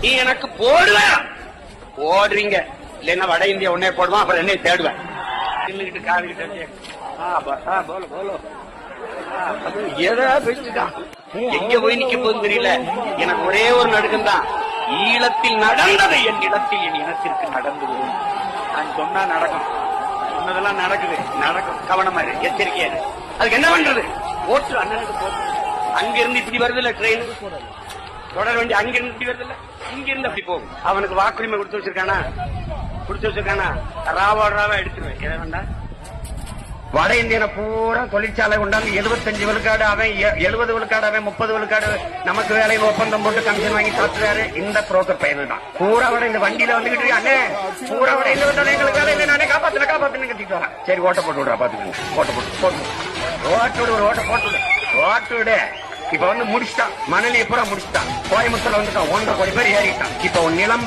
நீ எனக்கு போடுவேன். போடுறீங்க இல்லைன்னா வட இந்தியா உடனே போடுவான் அப்புறம் என்ன தேடுவேன். நின்னுகிட்டு காதுகிட்ட போல பேசிட்டான். எங்க போய் நிக்க போகுது தெரியல. எனக்கு ஒரே ஒரு நடுக்கம் தான் ஈழத்தில் நடந்தது என் இடத்தில் என் இனத்திற்கு நடந்தது நான் சொன்னா நடக்கும். சொன்னதெல்லாம் நடக்குது. நடக்கும். கவனமா இரு. எச்சரிக்கையா அதுக்கு என்ன பண்றது? ஓட்டு அண்ணனுக்கு போட்டு. அங்கிருந்து இப்படி வருது இல்ல ட்ரெயின் தொடர வேண்டிய அங்க இருந்து இப்படி அப்படி போகும். அவனுக்கு வாக்குரிமை கொடுத்து வச்சிருக்கானா? கொடுத்து வச்சிருக்கானா? ராவா ராவா எடுத்துருவேன். எதை வேண்டாம் வட இந்தியனை பூரா தொழிற்சாலை கொண்டாந்து எழுபத்தஞ்சு விழுக்காடு அவன் எழுபது விழுக்காடு அவன் முப்பது விழுக்காடு நமக்கு வேலையில் ஒப்பந்தம் போட்டு கமிஷன் வாங்கி சாப்பிடுறாரு இந்த புரோக்கர் பையன் தான். பூரா வட இந்த வண்டியில வந்துகிட்டு அண்ணே? பூரா வட இந்த வந்தாலும் எங்களுக்கு வேலை இல்லை நானே காப்பாத்துல காப்பாத்துன்னு கட்டிட்டு வரேன் சரி ஓட்ட போட்டு விடுறா பாத்துக்கோங்க. ஓட்ட போட்டு போட்டு ஓட்டு விடு ஒரு ஓட்ட போட்டு விடு. ஓட்டு விடு. இப்ப வந்து முடிச்சுட்டான். மணலியை பூரா முடிச்சுட்டான். கோயம்புத்தூர்ல வந்துட்டான். ஒன்றரை கோடி பேர் ஏறிட்டான். இப்ப நிலம்